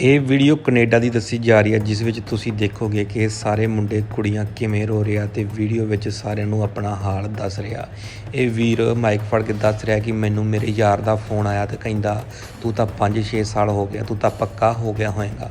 ਇਹ video Canada ਦੀ ਦੱਸੀ ਜਾ ਰਹੀ ਹੈ, ਜਿਸ ਵਿੱਚ ਤੁਸੀਂ ਦੇਖੋਗੇ ਕਿ ਸਾਰੇ ਮੁੰਡੇ ਕੁੜੀਆਂ ਕਿਵੇਂ ਰੋ ਰਿਹਾ ਤੇ ਵੀਡੀਓ ਵਿੱਚ ਸਾਰਿਆਂ ਨੂੰ ਆਪਣਾ ਹਾਲ ਦੱਸ ਰਿਹਾ। ਇਹ ਵੀਰ ਮਾਈਕ ਫੜ ਕੇ ਦੱਸ ਰਿਹਾ ਕਿ ਮੈਨੂੰ ਮੇਰੇ ਯਾਰ ਦਾ ਫੋਨ ਆਇਆ ਤੇ ਕਹਿੰਦਾ, ਤੂੰ ਤਾਂ 5-6 ਸਾਲ ਹੋ ਗਿਆ, ਤੂੰ ਤਾਂ ਪੱਕਾ ਹੋ ਗਿਆ ਹੋਏਗਾ।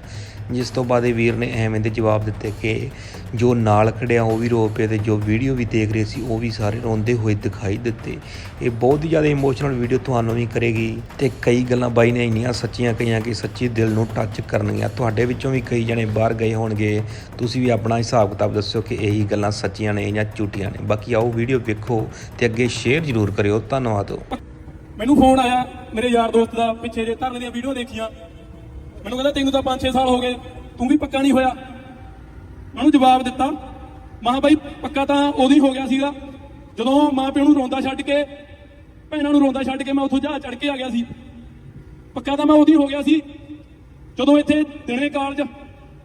ਜਿਸ ਤੋਂ ਬਾਅਦ ਇਹ ਵੀਰ ਨੇ ਐਵੇਂ ਦੇ ਜਵਾਬ ਦਿੱਤੇ ਕਿ ਜੋ ਨਾਲ ਖੜਿਆ ਉਹ ਵੀ ਰੋ ਪਿਆ ਤੇ ਜੋ ਵੀਡੀਓ ਵੀ ਦੇਖ ਰਹੇ ਸੀ ਉਹ ਵੀ ਸਾਰੇ ਰੋਂਦੇ ਹੋਏ ਦਿਖਾਈ ਦਿੱਤੇ। ਇਹ ਬਹੁਤ ਹੀ ਜ਼ਿਆਦਾ ਇਮੋਸ਼ਨਲ ਵੀਡੀਓ ਤੁਹਾਨੂੰ ਵੀ ਕਰੇਗੀ ਤੇ ਕਈ ਗੱਲਾਂ ਬਾਈ ਨੇ ਇੰਨੀਆਂ ਸੱਚੀਆਂ ਕਹੀਆਂ ਕਿ ਸੱਚੀ ਦਿਲ ਨੂੰ ਟੱਚ ਕਰਨਗੀਆਂ। ਤੁਹਾਡੇ ਵਿੱਚੋਂ ਵੀ ਕਈ ਜਣੇ ਬਾਹਰ ਗਏ ਹੋਣਗੇ। ਤੁਸੀਂ ਵੀ ਆਪਣਾ ਹਿਸਾਬ ਕਿਤਾਬ ਦੱਸਿਓ ਕਿ ਇਹੀ ਗੱਲਾਂ ਸੱਚੀਆਂ ਨੇ ਜਾਂ ਝੂਠੀਆਂ ਨੇ। ਬਾਕੀ ਆਓ ਵੀਡੀਓ ਵੇਖੋ ਤੇ ਅੱਗੇ ਸ਼ੇਅਰ ਜ਼ਰੂਰ ਕਰਿਓ। ਧੰਨਵਾਦ। ਮੈਨੂੰ ਫੋਨ ਆਇਆ ਮੇਰੇ ਯਾਰ ਦੋਸਤ ਦਾ, ਪਿੱਛੇ ਜੇ ਧਰਨੇ ਦੀਆਂ ਵੀਡੀਓ ਦੇਖੀਆਂ। ਮੈਨੂੰ ਕਹਿੰਦਾ, ਤੈਨੂੰ ਤਾਂ 5-6 ਸਾਲ ਹੋ ਗਏ, ਤੂੰ ਵੀ ਪੱਕਾ ਨਹੀਂ ਹੋਇਆ। ਉਹਨੂੰ ਜਵਾਬ ਦਿੱਤਾ, ਮਾਂ ਬਾਈ, ਪੱਕਾ ਤਾਂ ਉਹਦੀ ਹੋ ਗਿਆ ਸੀਗਾ, ਜਦੋਂ ਮਾਂ ਪਿਓ ਨੂੰ ਰੋਂਦਾ ਛੱਡ ਕੇ, ਭੈਣਾਂ ਨੂੰ ਰੋਂਦਾ ਛੱਡ ਕੇ ਮੈਂ ਉੱਥੋਂ ਜਹਾਜ਼ ਚੜ ਕੇ ਆ ਗਿਆ ਸੀ। ਪੱਕਾ ਤਾਂ ਮੈਂ ਉਹਦੀ ਹੋ ਗਿਆ ਸੀ, ਜਦੋਂ ਇੱਥੇ ਦਿਨੇ ਕਾਲਜ,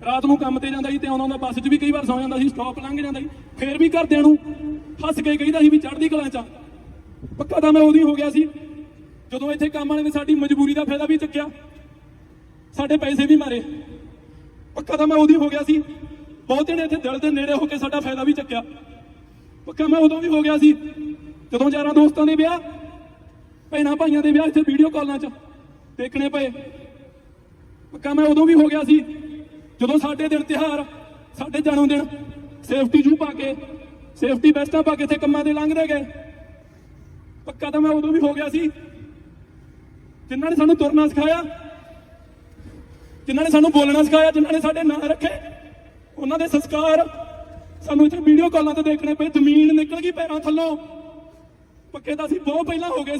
ਰਾਤ ਨੂੰ ਕੰਮ ਤੇ ਜਾਂਦਾ ਸੀ ਤੇ ਆਉਂਦਾ ਹੁੰਦਾ, ਬੱਸ 'ਚ ਵੀ ਕਈ ਵਾਰ ਸੌ ਜਾਂਦਾ ਸੀ, ਸਟਾਪ ਲੰਘ ਜਾਂਦਾ ਸੀ, ਫੇਰ ਵੀ ਘਰਦਿਆਂ ਨੂੰ ਹੱਸ ਕੇ ਕਹਿੰਦਾ ਸੀ ਵੀ ਚੜ੍ਹਦੀ ਕਲਾਂ 'ਚ ਪੱਕਾ ਤਾਂ ਮੈਂ ਉਹਦੀ ਹੋ ਗਿਆ ਸੀ, ਜਦੋਂ ਇੱਥੇ ਕੰਮ ਵਾਲੇ ਨੇ ਸਾਡੀ ਮਜਬੂਰੀ ਦਾ ਫਾਇਦਾ ਵੀ ਚੱਕਿਆ। ਸਾਡੇ ਪੈਸੇ ਵੀ ਮਾਰੇ। ਪੱਕਾ ਤਾਂ ਮੈਂ ਉਦੋਂ ਹੋ ਗਿਆ ਸੀ। ਬਹੁਤੇ ਨੇ ਇੱਥੇ ਦਿਲ ਦੇ ਨੇੜੇ ਹੋ ਕੇ ਸਾਡਾ ਫਾਇਦਾ ਵੀ ਚੱਕਿਆ। ਪੱਕਾ ਮੈਂ ਉਦੋਂ ਵੀ ਹੋ ਗਿਆ ਸੀ। ਜਦੋਂ ਯਾਰਾਂ ਦੋਸਤਾਂ ਦੇ ਵਿਆਹ, ਭੈਣਾਂ ਭਾਈਆਂ ਦੇ ਵਿਆਹ ਇੱਥੇ ਵੀਡੀਓ ਕਾਲਾਂ 'ਚ ਦੇਖਣੇ ਪਏ। ਪੱਕਾ ਮੈਂ ਉਦੋਂ ਵੀ ਹੋ ਗਿਆ ਸੀ। ਜਦੋਂ ਸਾਡੇ ਦਿਨ ਤਿਹਾਰ ਸਾਡੇ ਜਨਮ ਦਿਨ ਸੇਫਟੀ ਜੂ ਪਾ ਕੇ ਸੇਫਟੀ ਬੈਸਟਾਂ ਪਾ ਕੇ ਇੱਥੇ ਕੰਮਾਂ ਦੇ ਲੰਘਦੇ ਗਏ। ਪੱਕਾ ਤਾਂ ਮੈਂ ਉਦੋਂ ਵੀ ਹੋ ਗਿਆ ਸੀ। ਜਿਨ੍ਹਾਂ ਨੇ ਸਾਨੂੰ ਤੁਰਨਾ ਸਿਖਾਇਆ ਜਿਨ੍ਹਾਂ ਨੇ ਸਾਨੂੰ ਬੋਲਣਾ ਸਿਖਾਇਆ, ਜਿਨ੍ਹਾਂ ਨੇ ਸਾਡੇ ਨਾਂ ਰੱਖੇ, ਉਹਨਾਂ ਦੇ ਸੰਸਕਾਰ ਸਾਨੂੰ ਇੱਥੇ ਵੀਡੀਓ ਕਾਲਾਂ ਤੇ ਦੇਖਣੇ ਪਏ, ਜ਼ਮੀਨ ਨਿਕਲ ਗਈ ਪੈਰਾਂ ਥੱਲੋਂ। ਪੱਕੇ ਤਾਂ ਅਸੀਂ ਬਹੁਤ ਪਹਿਲਾਂ ਹੋ ਗਏ